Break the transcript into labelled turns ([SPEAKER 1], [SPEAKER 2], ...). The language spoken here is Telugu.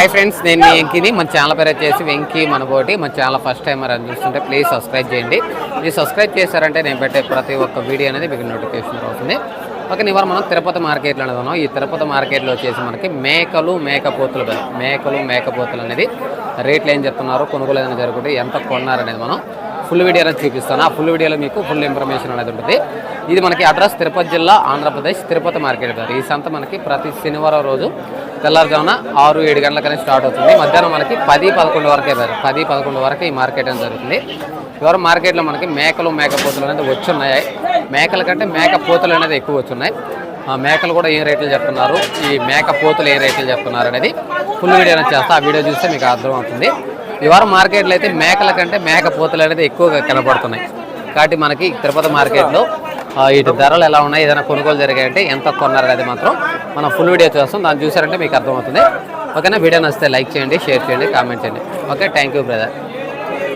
[SPEAKER 1] హాయ్ ఫ్రెండ్స్ నేను మీ వెంకీని. మన ఛానల్ పేరు వచ్చేసి వెంకీ మనబోటి. మన ఛానల్ ఫస్ట్ టైం అని చూస్తుంటే ప్లీజ్ సబ్స్క్రైబ్ చేయండి. మీరు సబ్స్క్రైబ్ చేశారంటే నేను పెట్టే ప్రతి ఒక్క వీడియో అనేది మీకు నోటిఫికేషన్ అవుతుంది ఓకే ఇవాళ మనం తిరుపతి మార్కెట్లో అనేది ఉన్నాం. ఈ తిరుపతి మార్కెట్లో వచ్చేసి మనకి మేకలు మేకపోతులు మేకలు మేకపోతులు అనేది రేట్లు ఏం చెప్తున్నారు కొనుగోలు ఏదైనా జరుగుతుంది ఎంత కొన్నారనేది మనం ఫుల్ వీడియో అనేది చూపిస్తాను. ఆ ఫుల్ వీడియోలో మీకు ఫుల్ ఇన్ఫర్మేషన్ అనేది ఉంటుంది. ఇది మనకి అడ్రస్ తిరుపతి జిల్లా ఆంధ్రప్రదేశ్ తిరుపతి మార్కెట్ గారు ఈ సంత మనకి ప్రతి శనివారం రోజు తెల్లారుజామున ఆరు ఏడు గంటలకనే స్టార్ట్ అవుతుంది. మధ్యాహ్నం మనకి పది పదకొండు వరకే పది పదకొండు వరకు ఈ మార్కెట్ అనేది జరుగుతుంది. ఇవాళ మార్కెట్లో మనకి మేకలు మేకపోతులు అనేది వచ్చున్నాయి. మేకల కంటే మేకపోతులు అనేది ఎక్కువ వచ్చున్నాయి. ఆ మేకలు కూడా ఏం రేట్లు చెప్తున్నారు? ఈ మేక పోతులు ఏ రేట్లు చెప్తున్నారు అనేది ఫుల్ వీడియో అనేది చేస్తా. ఆ వీడియో చూస్తే మీకు అర్థమవుతుంది ఈ వారం మార్కెట్లో అయితే మేకల కంటే మేకపోతులు అనేది ఎక్కువగా కనబడుతున్నాయి. కాబట్టి మనకి తిరుపతి మార్కెట్లో ఇటు వీటి ధరలు ఎలా ఉన్నాయి? ఏదైనా కొనుగోలు జరిగాయంటే ఎంత కొన్నారు అది మాత్రం మనం ఫుల్ వీడియో చూస్తాం. దాన్ని చూసారంటే మీకు అర్థమవుతుంది. ఓకేనా? వీడియో నచ్చితే లైక్ చేయండి షేర్ చేయండి కామెంట్ చేయండి. ఓకే? Thank you brother